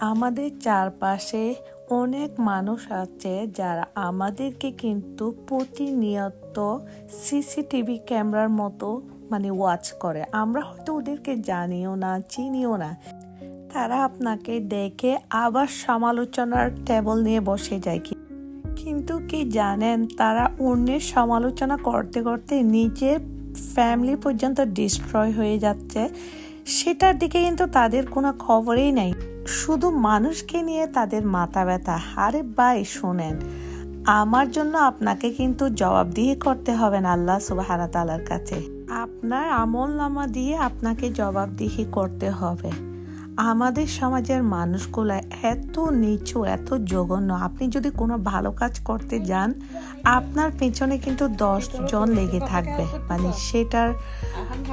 আমাদের চারপাশে অনেক মানুষ আছে যারা আমাদেরকে কিন্তু প্রতিনিয়ত সিসিটিভি ক্যামেরার মতো মানে ওয়াচ করে। আমরা হয়তো ওদেরকে জানিও না, চিনিও না। তারা আপনাকে দেখে আবার সমালোচনার টেবল নিয়ে বসে যায় কি। কিন্তু কি জানেন, তারা অন্যের সমালোচনা করতে করতে নিজের ফ্যামিলি পর্যন্ত ডিস্ট্রয় হয়ে যাচ্ছে। সেটার দিকে কিন্তু তাদের কোনো খবরই নেই। শুধু মানুষকে নিয়ে তাদের মাথা ব্যথা, আরে ভাই শোনেন, আমার জন্য আপনাকে কিন্তু জবাবদিহি করতে হবে না আল্লাহ সুবাহ তালার কাছে। আপনার আমল নামা দিয়ে আপনাকে জবাবদিহি করতে হবে। আমাদের সমাজের মানুষগুলো এত নিচু, এত জঘন্য। আপনি যদি কোনো ভালো কাজ করতে যান, আপনার পেছনে কিন্তু দশ জন লেগে থাকবে। মানে সেটার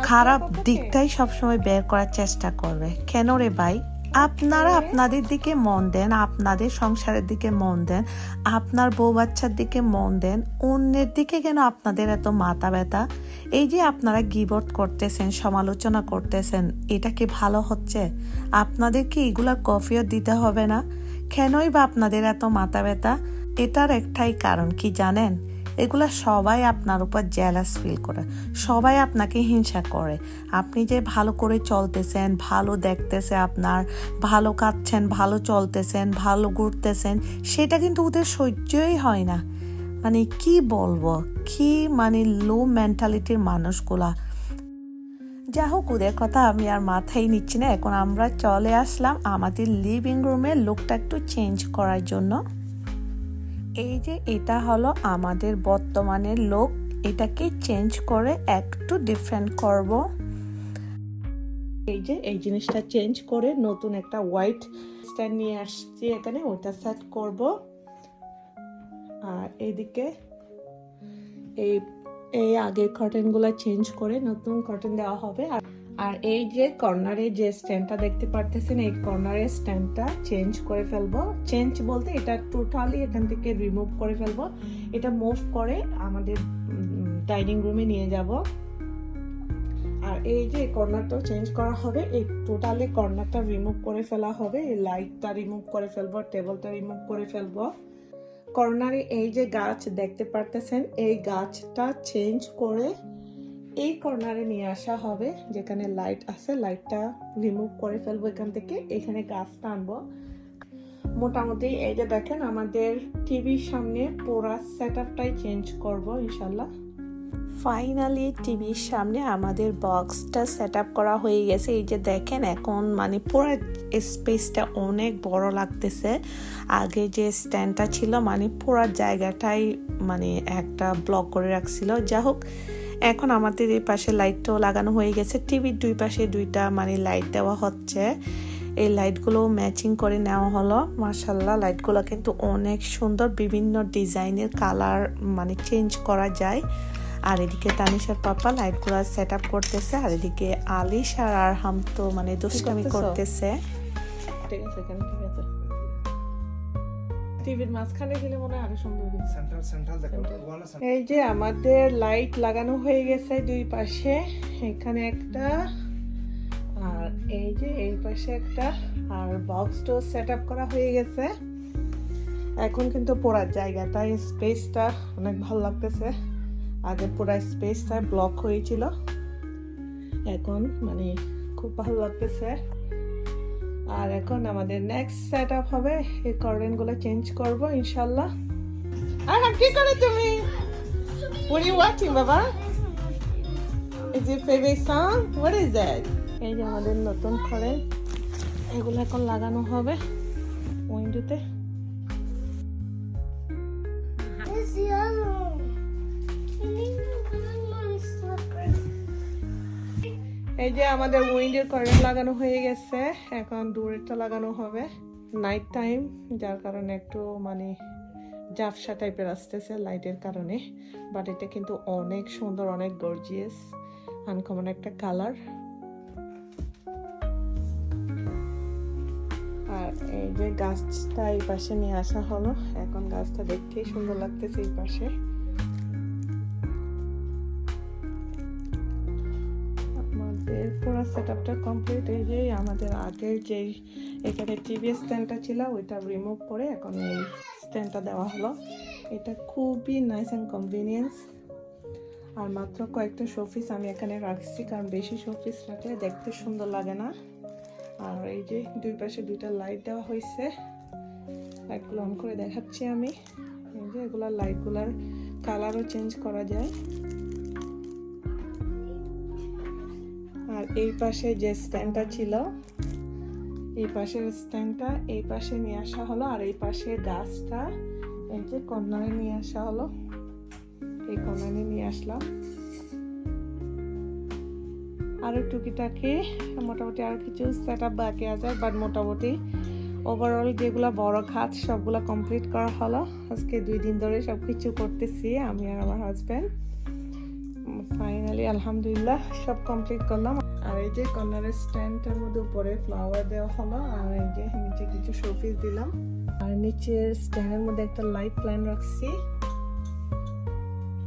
খারাপ দিকটাই সবসময় বের করার চেষ্টা করবে। কেন রে ভাই? আপনারা আপনাদের দিকে মন দেন আপনাদের সংসারের দিকে মন দেন আপনার বউ বাচ্চার দিকে মন দেন অন্যের দিকে কেন আপনাদের এত মাথা ব্যথা। এই যে আপনারা গিবট করতেছেন সমালোচনা করতেছেন এটা কি ভালো হচ্ছে? আপনাদের কি এগুলা কফিও দিতে হবে না। কেনই বা আপনাদের এত মাথা ব্যথা? এটার একটাই কারণ কি জানেন? এগুলা সবাই আপনার উপর জ্যালাস ফিল করে। সবাই আপনাকে হিংসা করে। আপনি যে ভালো করে চলতেছেন, ভালো দেখতেছে আপনার, ভালো কাঁদছেন, ভালো চলতেছেন, ভালো ঘুরতেছেন, সেটা কিন্তু ওদের সহ্যই হয় না। মানে কি বলব? কি মানে লো মেন্টালিটির মানুষগুলা? যা হোক, ওদের কথা আমি আর মাথায় নিচ্ছি না। এখন আমরা চলে আসলাম আমাদের লিভিং রুমের লুকটা একটু চেঞ্জ করার জন্য। এই যে এটা হলো আমাদের বর্তমানের লোক এটাকে চেঞ্জ করে একটু ডিফারেন্ট করব। এই যে এই জিনিসটা চেঞ্জ করে নতুন একটা হোয়াইট স্ট্যান্ড নিয়ে আসছি এখানে, ওটা সেট করব। আর এইদিকে এই এই আগের কটনগুলো চেঞ্জ করে নতুন কটন দেওয়া হবে। আর আর এই যে কর্নারে যে স্ট্যান্ডটা দেখতে পারতেছেন, এই কর্নারের স্ট্যান্ডটা চেঞ্জ করে ফেলব। চেঞ্জ বলতে এটা টোটালি এখান থেকে রিমুভ করে ফেলব। এটা মুভ করে আমাদের ডাইনিং রুমে নিয়ে যাব। আর এই যে কর্নারটাও চেঞ্জ করা হবে, এই টোটালি কর্নারটা রিমুভ করে ফেলা হবে। এই লাইটটা রিমুভ করে ফেলব টেবিলটা রিমুভ করে ফেলব। কর্নারে এই যে গাছ দেখতে পারতেছেন, এই গাছটা চেঞ্জ করে এই কর্নারে নিয়ে আসা হবে, যেখানে লাইট আছে লাইটটা রিমুভ করে ফেলব এখান থেকে। এখানে গাছটা আনব। মোটামুটি এই যে দেখেন, আমাদের টিভির সামনে পুরা সেট আপটাই চেঞ্জ করব ইনশাল্লাহ ফাইনালি টিভির সামনে আমাদের বক্সটা সেট আপ করা হয়ে গেছে। এই যে দেখেন, এখন মানে পুরো স্পেসটা অনেক বড় লাগতেছে। আগে যে স্ট্যান্ডটা ছিল মানে পুরো জায়গাটাই মানে একটা ব্লক করে রাখছিল। যা হোক এখন আমাদের এই পাশে লাইটটাও লাগানো হয়ে গেছে। টিভির দুই পাশে দুইটা মানে লাইট দেওয়া হচ্ছে। এই লাইটগুলো ম্যাচিং করে নেওয়া হলো। মার্শাল্লাহ লাইটগুলো কিন্তু অনেক সুন্দর। বিভিন্ন ডিজাইনের কালার মানে চেঞ্জ করা যায়। আর এদিকে তানিশার পাপা লাইটগুলো সেট আপ করতেছে। আর এদিকে আলিশ আর আরহাম তো মানে দুষ্টামি করতেছে? ঠিক আছে ঠিক আছে। টিভির মাঝখানে গেলে মনে হয় আরও সুন্দর সেন্ট্রাল সেন্ট্রাল দেখো এই যে আমাদের লাইট লাগানো হয়ে গেছে দুই পাশে এখানে একটা আর এই যে এই পাশে একটা আর বক্সটাও সেট আপ করা হয়ে গেছে। এখন কিন্তু পড়ার জায়গা জায়গাটা স্পেসটা অনেক ভালো লাগতেছে। আগে পুরা স্পেসটা ব্লক হয়েছিল। এখন মানে খুব ভালো লাগতেছে। আর এখন আমাদের নেক্সট সেট আপ হবে এই কর্ডেনগুলো চেঞ্জ করব ইনশাল্লাহ আর কি করে তুমি What are you watching, Baba? Is your? What is that? এই যে আমাদের নতুন করে এগুলো এখন লাগানো হবে উইন্ডোতে এই যে আমাদের উইন্ডোর কারেন্ট লাগানো হয়ে গেছে, এখন দূরেরটা লাগানো হবে। নাইট টাইম যার কারণে একটু মানে জাফসা টাইপের আসতেছে লাইটের কারণে। বাট এটা কিন্তু অনেক সুন্দর, অনেক গর্জিয়াস আনকমন একটা কালার আর এই যে গাছটা এই পাশে নিয়ে আসা হলো, এখন গাছটা দেখতেই সুন্দর লাগতেছে এই পাশে। আমাদের পুরো সেট আপটা কমপ্লিট এই যে আমাদের আগের যেই এখানে টিভি স্ট্যান্ডটা ছিল, ওইটা রিমুভ করে এখন এই স্ট্যান্ডটা দেওয়া হলো। এটা খুবই নাইস অ্যান্ড কনভিনিয়েন্স আর মাত্র কয়েকটা শোপিস আমি এখানে রাখছি, কারণ বেশি শোপিস রাখলে দেখতে সুন্দর লাগে না। আর এই যে দুই পাশে দুইটা লাইট দেওয়া হয়েছে লাইটগুলো অন করে দেখাচ্ছি আমি। এই যে এগুলো লাইটগুলোর কালারও চেঞ্জ করা যায়। আর এই পাশে যে স্ট্যান্ডটা ছিল, এই পাশের স্ট্যান্ডটা, এই পাশে নিয়ে আসা হলো, আর এই পাশে গাছটা, এই যে কর্নারে নিয়ে আসা হলো, এই কর্নারে নিয়ে আসলাম। আরও টুকিটাকি, মোটামুটি আর কিছু সেট আপ বাকি আছে বাট মোটামুটি ওভারঅল যেগুলো বড় খাত, সবগুলো কমপ্লিট করা হলো। আজকে দুই দিন ধরে সব কিছু করতেছি, আমি আর আমার হাজব্যান্ড ফাইনালি আলহামদুলিল্লাহ, সব কমপ্লিট করলাম। যে কর্নারের স্ট্যান্ডটার মধ্যে উপরে ফ্লাওয়ার দেওয়া হলো, আর এই যে নিচে কিছু শোপিস দিলাম। আর নিচের স্ট্যান্ডের মধ্যে একটা লাইট প্ল্যান রাখছি।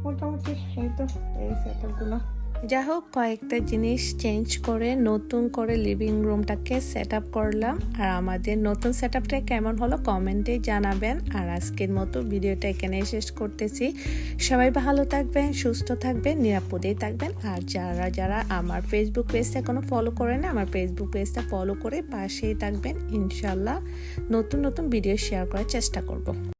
মোটামুটি এই তো, এই সেট আপগুলো যা হোক, কয়েকটা জিনিস চেঞ্জ করে, নতুন করে লিভিং রুমটাকে সেট আপ করলাম। আর আমাদের নতুন সেট আপটা কেমন হলো কমেন্টে জানাবেন। আর আজকের মতো ভিডিওটা এখানে শেষ করতেছি। সবাই ভালো থাকবেন, সুস্থ থাকবেন, নিরাপদেই থাকবেন। আর যারা যারা আমার ফেসবুক পেজটা কোনো ফলো করে না, আমার ফেসবুক পেজটা ফলো করে পাশেই থাকবেন। ইনশাল্লাহ নতুন নতুন ভিডিও শেয়ার করার চেষ্টা করব।